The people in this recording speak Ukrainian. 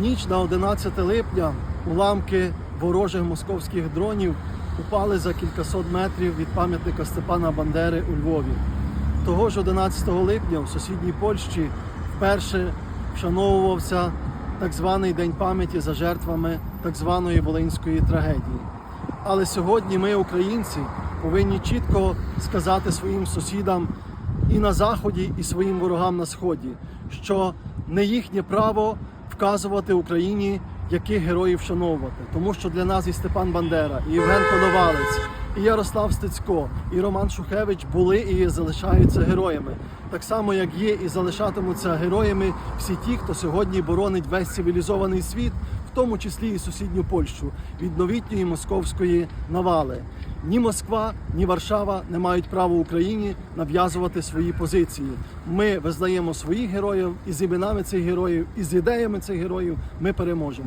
Ніч на 11 липня уламки ворожих московських дронів упали за кількасот метрів від пам'ятника Степана Бандери у Львові. Того ж 11 липня в сусідній Польщі вперше вшановувався так званий День пам'яті за жертвами так званої волинської трагедії. Але сьогодні ми, українці, повинні чітко сказати своїм сусідам і на заході, і своїм ворогам на сході, що не їхнє право вказувати Україні, яких героїв вшановувати, тому що для нас і Степан Бандера, і Євген Коновалець, і Ярослав Стецько, і Роман Шухевич були і залишаються героями. Так само, як є і залишатимуться героями всі ті, хто сьогодні боронить весь цивілізований світ, в тому числі і сусідню Польщу від новітньої московської навали. Ні Москва, ні Варшава не мають права Україні нав'язувати свої позиції. Ми визнаємо своїх героїв і з іменами цих героїв, і з ідеями цих героїв ми переможемо.